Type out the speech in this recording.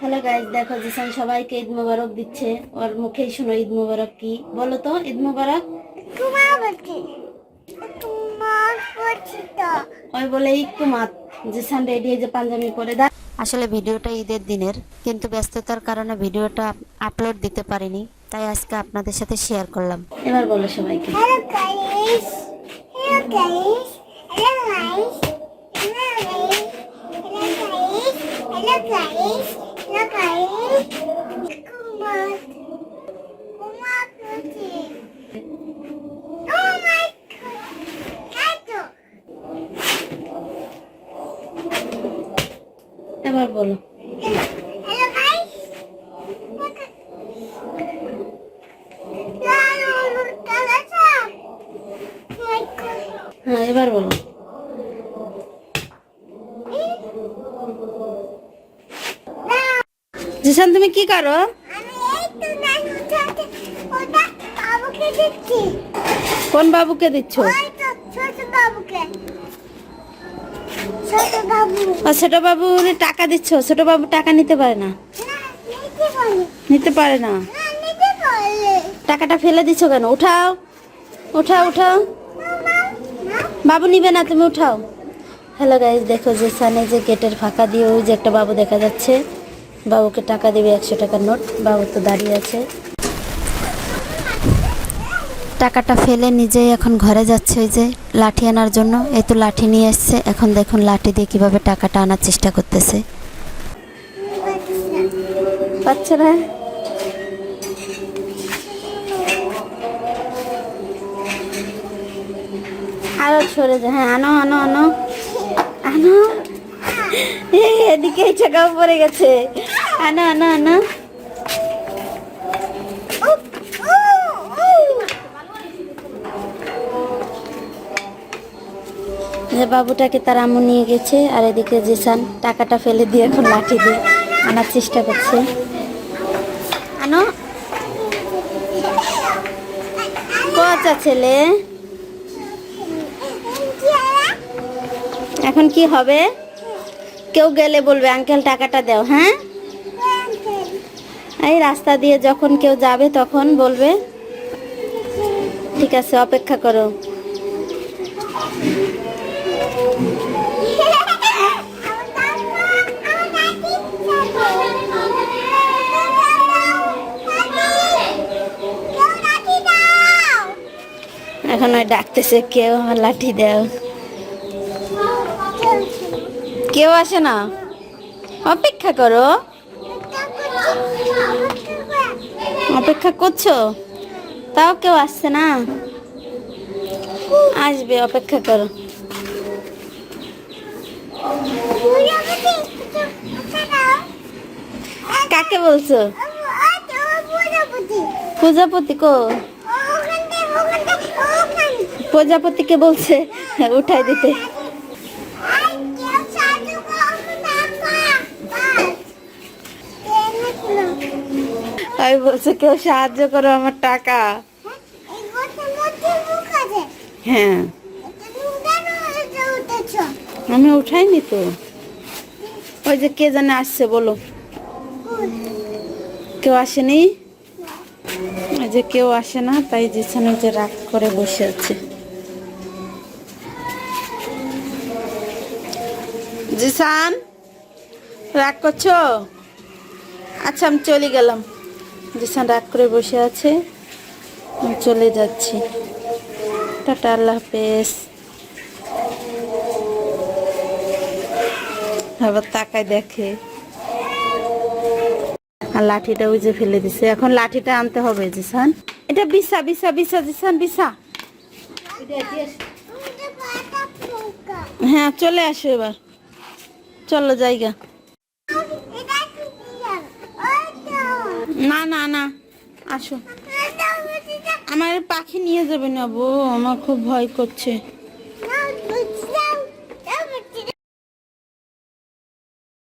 Hello guys দেখো জিসান সবাইকে ঈদ মোবারক দিচ্ছে। ওর মুখেই শোনো ঈদ মোবারক কি। বলো তো, ঈদ ওই বলে ইকুমাত জিসান রেডি যে পাঞ্জাবি পরে আসলে ভিডিওটা ঈদের দিনের, কিন্তু ব্যস্ততার কারণে ভিডিওটা আপলোড দিতে পারিনি। তাই আজকে আপনাদের সাথে শেয়ার করলাম। এবার বলো সবাইকে। Hello guys hello guys hello guys এবার বলো. হ্যাঁ এবার বলো। জিসান, তুমি কি করো? কোন বাবুকে দিচ্ছ? ছোট বাবু টাকা দিচ্ছ। ছোট বাবু টাকা নিতে পারে না। নিতে পারে না। টাকাটা ফেলে দিচ্ছ কেন? উঠাও উঠাও উঠাও। বাবু নিবে না, তুমি উঠাও। হ্যালো গাইজ দেখো যে সানে যে গেটের ফাঁকা দিয়ে ওই যে একটা বাবু দেখা যাচ্ছে। বাবুকে টাকা দেবে একশো টাকার নোট, বাবু তো দাঁড়িয়ে আছে। টাকাটা ফেলে নিজেই এখন ঘরে যাচ্ছে ওই যে লাঠি আনার জন্য। এই তো লাঠি নিয়ে এসছে, এখন দেখুন লাঠি দিয়ে কীভাবে টাকাটা আনার চেষ্টা করতেছে। পাচ্ছে না। আরও সরে যা হ্যাঁ আনো আনো আনো। আনো। এদিকে চাকাও পড়ে গেছে। আনো আনো আনো। যে বাবুটাকে তার আম্মু নিয়ে গেছে, আর এদিকে জিসান টাকাটা ফেলে দিয়ে এখন লাঠি দিয়ে আনার চেষ্টা করছে। আনো। কচা ছেলে। এখন কি হবে? কেউ গেলে বলবে, আঙ্কেল, টাকাটা দাও। হ্যাঁ? এই রাস্তা দিয়ে যখন কেউ যাবে, তখন বলবে, ঠিক আছে, অপেক্ষা করো। এখন ওই ডাকতেছে, কেউ লাঠি দাও। কেউ আসে না। অপেক্ষা করো। অপেক্ষা করছ? তাও কেউ আসছে না? আসবে, অপেক্ষা করো। কাকে বলছো? প্রজাপতি কো? প্রজাপতিকে বলছে, উঠাই দিতে। আমি বলছে, কেউ সাহায্য করো আমার টাকা। হ্যাঁ। আমি উঠাইনি তো। ওই যে কে জানে আসছে, বলো। কেউ আসেনি? ওই যে কেউ আসে না, তাই যেখানে যে রাগ করে বসে আছে। জিসান, রাগ করছ? আচ্ছা আমি চলে গেলাম। জিসান রাগ করে বসে আছে। আমি চলে যাচ্ছি। টাটা, আল্লাহ হাফেজ। আবার তাকায় দেখে। আর লাঠিটা উজে ফেলে দিছে। এখন লাঠিটা আনতে হবে, জিসান। এটা বিসা বিসা বিসা জিসান বিসা হ্যাঁ চলে আসো এবার। চলো জায়গা। না না না। আসো। আমার পাখি নিয়ে যাবে না বউ আমার খুব ভয় করছে।